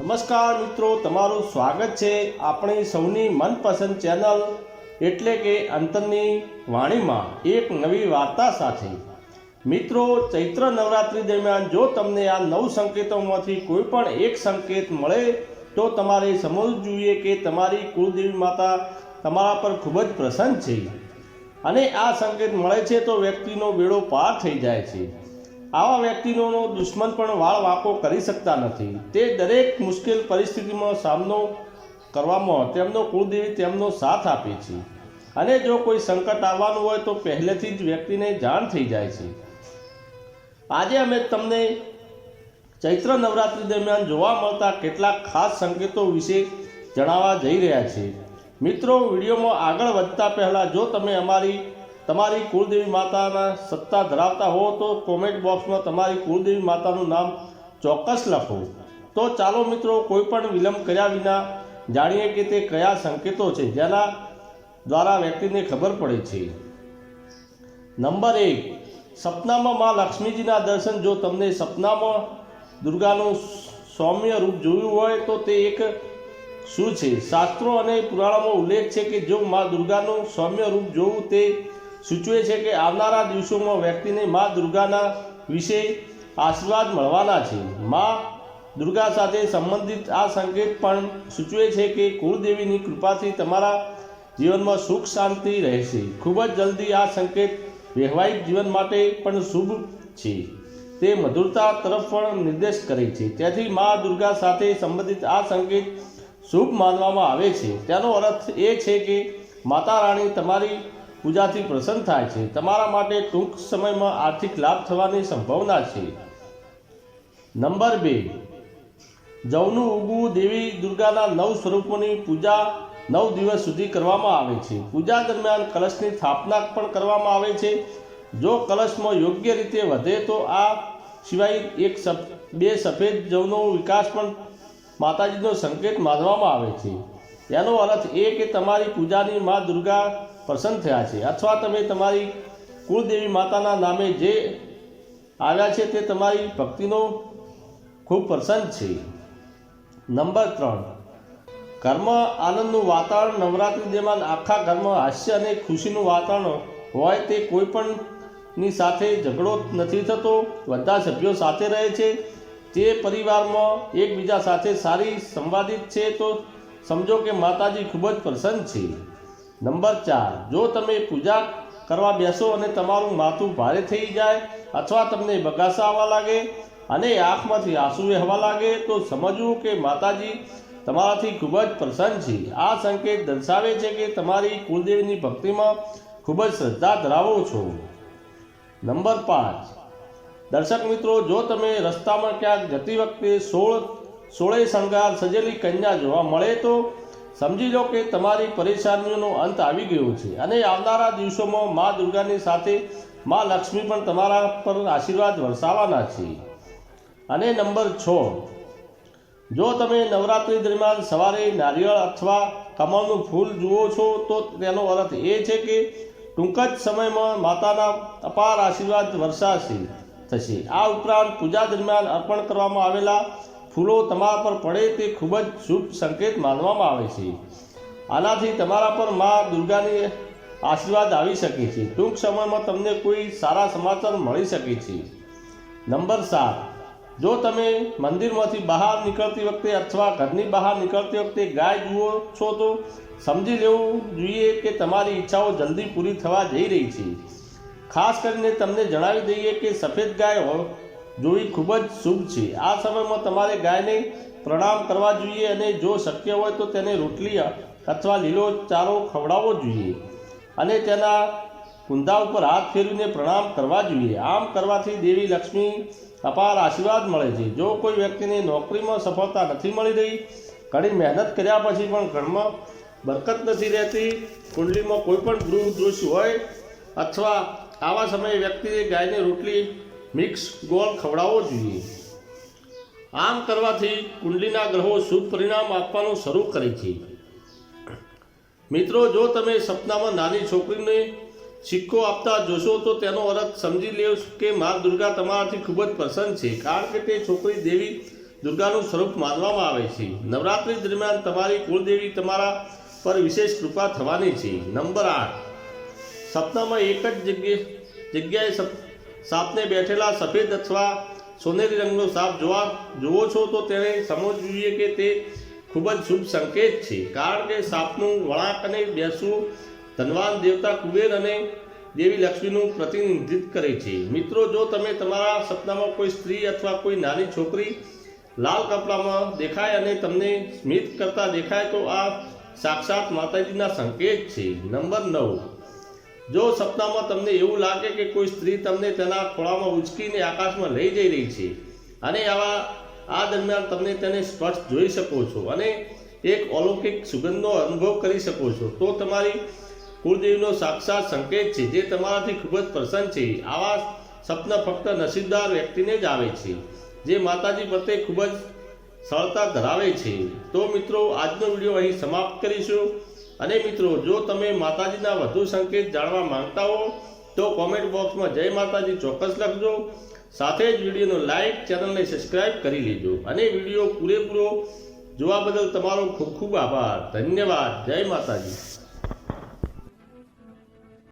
નમસ્કાર મિત્રો, તમારું સ્વાગત છે આપણી સૌની મનપસંદ ચેનલ એટલે કે અંતરની વાણીમાં એક નવી વાર્તા સાથે. મિત્રો, ચૈત્ર નવરાત્રિ દરમિયાન જો તમને આ નવ સંકેતોમાંથી કોઈ પણ એક સંકેત મળે, તો તમારે સમજવું જોઈએ કે તમારી કુળદેવી માતા તમારા પર ખૂબ જ પ્રસન્ન છે. અને આ સંકેત મળે છે તો વ્યક્તિનો બેડો પાર થઈ જાય છે. આવા વ્યક્તિનો દુશ્મન પણ વાળ વાંકો કરી શકતા નથી. તે દરેક મુશ્કેલ પરિસ્થિતિમાં સામનો કરવામાં તેમનો કુળદેવી તેમનો સાથ આપે છે. અને જો કોઈ સંકટ આવવાનું હોય તો પહેલેથી જ વ્યક્તિને જાણ થઈ જાય છે. આજે અમે તમને ચૈત્ર નવરાત્રિ દરમિયાન જોવા મળતા કેટલાક ખાસ સંકેતો વિશે જણાવવા જઈ રહ્યા છીએ. મિત્રો, વિડીયોમાં આગળ વધતા પહેલાં જો તમે અમારી તમારી કુળદેવી માતાના સત્તા ધરાવતા હો તો કોમેન્ટ બોક્સમાં તમારી કુળદેવી માતાનું નામ ચોક્કસ લખો. તો ચાલો મિત્રો કોઈ પણ વિલંબ કર્યા વિના જાણીએ કે તે કયા સંકેતો છે જેના દ્વારા વ્યક્તિને ખબર પડે છે. નંબર એક, સપનામાં માં લક્ષ્મીજીના દર્શન જો તમને સપનામાં દુર્ગાનું સૌમ્ય રૂપ જોયું હોય તો તે એક શું છે? શાસ્ત્રો અને પુરાણોમાં ઉલ્લેખ છે કે જો મા દુર્ગાનું સૌમ્ય રૂપ જોવું તે સૂચવે છે કે આવનારા દિવસોમાં વ્યક્તિને મા દુર્ગાના વિશે આશીર્વાદ મળવાના છે. મા દુર્ગા સાથે સંબંધિત આ સંકેત પણ સૂચવે છે કે કુળદેવીની કૃપાથી તમારા જીવનમાં સુખ શાંતિ રહેશે. ખૂબ જ જલ્દી આ સંકેત વૈવાહિક જીવન માટે પણ શુભ છે. તે મધુરતા તરફ પણ નિર્દેશ કરે છે. તેથી મા દુર્ગા સાથે સંબંધિત આ સંકેત શુભ માનવામાં આવે છે. તેનો અર્થ એ છે કે માતા રાણી તમારી પૂજાથી પ્રસન્ન થાય છે. તમારા માટે ટૂંક સમયમાં આર્થિક લાભ થવાની સંભાવના છે. નંબર બે. જવનું ઉગવું દેવી દુર્ગાના નવ સ્વરૂપોની પૂજા નવ દિવસ સુધી કરવામાં આવે છે. પૂજા દરમિયાન કલશની સ્થાપના પણ કરવામાં આવે છે. જો કલશમાં યોગ્ય રીતે વધે તો આ સિવાય એક બે સફેદ જવનો વિકાસ પણ માતાજીનો સંકેત માનવામાં આવે છે. એનો અર્થ એ કે તમારી પૂજાની મા દુર્ગા પ્રસન્ન થયા છે. અથવા તમે તમારી કુળદેવી માતાના નામે જે આવ્યા છે તે તમારી ભક્તિનો ખૂબ પ્રસન્ન છે. નંબર ત્રણ. કર્મ આનંદનું વાતાવરણ નવરાત્રિ દરમિયાન આખા ઘરમાં હાસ્ય અને ખુશીનું વાતાવરણ હોય તે કોઈ પણની સાથે ઝઘડો નથી થતો. બધા સભ્યો સાથે રહે છે. તે પરિવારમાં એકબીજા સાથે સારી સંવાદિત છે. તો સમજો કે માતાજી ખૂબ જ પ્રસન્ન છે. નંબર ચાર, જો તમે પૂજા કરવા બેસો અને તમારું માથું ભારે થઈ જાય અથવા તમને બગાસા આવવા લાગે અને આંખમાંથી આંસુ વહેવા લાગે, તો સમજવું કે માતાજી તમારાથી ખૂબ જ પ્રસન્ન છે. આ સંકેત દર્શાવે છે કે તમારી કુલદેવીની ભક્તિમાં ખૂબ જ શ્રદ્ધા ધરાવો છો. નંબર પાંચ, દર્શક મિત્રો, જો તમે રસ્તામાં ક્યાંક જતી વખતે સોળ સોળે શણગાર સજેલી કન્યા જોવા મળે તો સમજી લો કે તમારી પરેશાનીઓનો અંત આવી ગયો છે અને આવનારા દિવસોમાં મા દુર્ગાની સાથે મા લક્ષ્મી પણ તમારા પર આશીર્વાદ વરસાવાના છે. અને નંબર છ, જો તમે નવરાત્રિ દરમિયાન સવારે નારિયેળ અથવા કમળનું ફૂલ જુઓ છો, તો તેનો અર્થ એ છે કે ટૂંક જ સમયમાં માતાના અપાર આશીર્વાદ વર્ષાશે થશે. આ ઉપરાંત પૂજા દરમિયાન અર્પણ કરવામાં આવેલા ફૂલો તમારા પર પડે તે ખૂબ જ શુભ સંકેત માનવામાં આવે છે. આનાથી તમારા પર મા દુર્ગાની આશીર્વાદ આવી શકે છે. ટૂંક સમયમાં તમને કોઈ સારા સમાચાર મળી શકે છે. નંબર સાત. જો તમે મંદિરમાંથી બહાર નીકળતી વખતે અથવા ઘરની બહાર નીકળતી વખતે ગાય જુઓ છો તો સમજી લેવું જોઈએ કે તમારી ઈચ્છાઓ જલ્દી પૂરી થવા જઈ રહી છે. ખાસ કરીને તમને જણાવી દઈએ કે સફેદ ગાય જોવી ખૂબ જ શુભ છે. આ સમયમાં તમારે ગાયને પ્રણામ કરવા જોઈએ અને જો શક્ય હોય તો તેને રોટલી અથવા લીલો ચારો ખવડાવવો જોઈએ અને તેના કુંધા ઉપર હાથ ફેરવીને પ્રણામ કરવા જોઈએ. આમ કરવાથી દેવી લક્ષ્મી અપાર આશીર્વાદ મળે છે. જો કોઈ વ્યક્તિને નોકરીમાં સફળતા નથી મળી રહી, ઘણી મહેનત કર્યા પછી પણ ઘરમાં બરકત નથી રહેતી, કુંડલીમાં કોઈ પણ ગૃહ દોષ હોય અથવા આવા સમયે વ્યક્તિએ ગાયને રોટલી મિક્સ ગોળ ખવડાવવો જોઈએ. આમ કરવાથી કુંડલીના ગ્રહો શુભ પરિણામ આપવાનું શરૂ કરે છે. મિત્રો, જો તમે સપનામાં નાની છોકરીને સિક્કો આપતા જોશો, તો તેનો અર્થ સમજી લેવ કે મા દુર્ગા તમારાથી ખૂબ જ પ્રસન્ન છે, કારણ કે તે છોકરી દેવી દુર્ગાનું સ્વરૂપ માનવામાં આવે છે. નવરાત્રિ દરમિયાન તમારી કુળદેવી તમારા પર વિશેષ કૃપા થવાની છે. નંબર આઠ. સપનામાં એક જ જગ્યાએ જગ્યાએ સાપને બેઠેલા સફેદ અથવા સોનેરી રંગનો સાપ જોવા જુઓ છો તો તેને સમજવું જોઈએ કે તે ખૂબ જ શુભ સંકેત છે. કારણ કે સાપનું વળાંક અને બેસવું ધનવાન દેવતા કુબેર અને દેવી લક્ષ્મીનું પ્રતિનિધિત્વ કરે છે. મિત્રો, જો તમે તમારા સપનામાં કોઈ સ્ત્રી અથવા કોઈ નાની છોકરી લાલ કપડામાં દેખાય અને તમને સ્મિત કરતા દેખાય તો આ સાક્ષાત માતાજીના સંકેત છે. નંબર નવ. જો સપનામાં તમને એવું લાગે કે કોઈ સ્ત્રી તમને તેના ખોળામાં ઉચકીને આકાશમાં લઈ જઈ રહી છે, અને આવા, આ દરમિયાન તમને તેને સ્પષ્ટ જોઈ શકો છો અને એક અલૌકિક સુગંધનો અનુભવ કરી શકો છો, તો તમારી કુળદેવીનો સાક્ષાત સંકેત છે, જે તમારાથી ખૂબ જ પ્રસન્ન છે. આવા સપના ફક્ત નસીબદાર વ્યક્તિને જ આવે છે, જે માતાજી પ્રત્યે ખૂબ જ સરળતા ધરાવે છે. તો મિત્રો, આજનો વીડિયો અહીં સમાપ્ત કરીશું. અને મિત્રો, જો તમે માતાજીના વધુ સંકેત જાણવા માંગતા હો, તો કોમેન્ટ બોક્સમાં જય માતાજી ચોક્કસ લખજો. સાથે જ વિડીયોનો લાઇક ચેનલને સબસ્ક્રાઇબ કરી લેજો. અને વીડિયો પૂરેપૂરો જોવા બદલ તમારો ખૂબ ખૂબ આભાર. ધન્યવાદ. જય માતાજી.